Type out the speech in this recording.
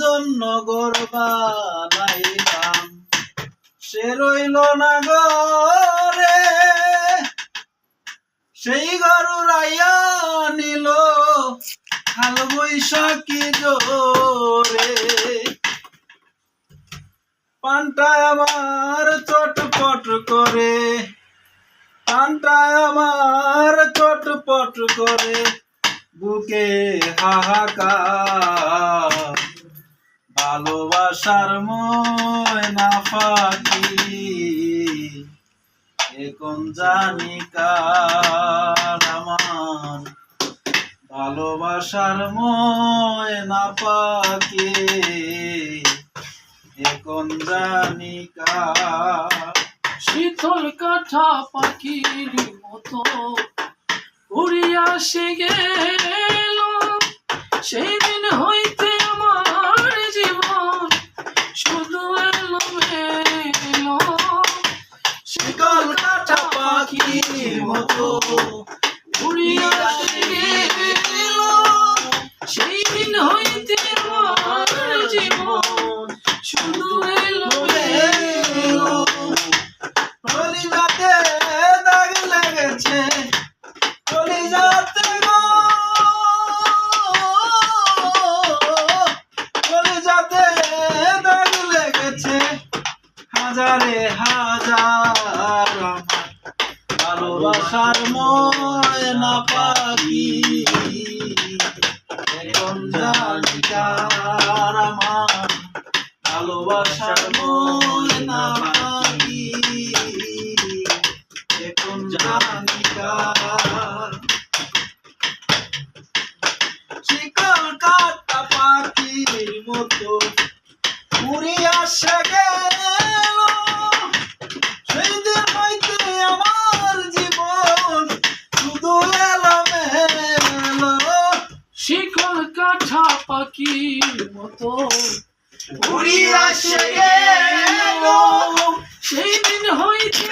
জন্য গরবা নাইলাম সে রইল না গরে, সেই গরু রাইয়া নিল। কাল বৈশাখী জোরে। পানটা আমার চটপট করে, পানটা আমার চটপট করে, বুকে হাহাকার। ভালোবাসার পাখি এখন জানি কার ভালোবাসার পাখি এখন জানি শীতল কাঠা পাখির মতো উড়িয়া সে গেল। সেই দিন হইতে আমার জীবন শুধু এলো মেলো শিকল কাটা পাখির মতো উড়িয়া গেল। সেই দিন দাগ লেগেছে কলিজাতে কলিজাতে দাগ লেগেছে হাজারে হাজার ভালোবাসার ময়না পাখি। ভালোবাসার ময়না পাখি। এখন জানি কাটা পাখির মতো। উড়ে আসে গেল সেই দিন হইতে আমার জীবন শুধু এলো মেলো শিকল কাঠা পাখির মতো উড়িয়া গেল। সেই দিন হইতে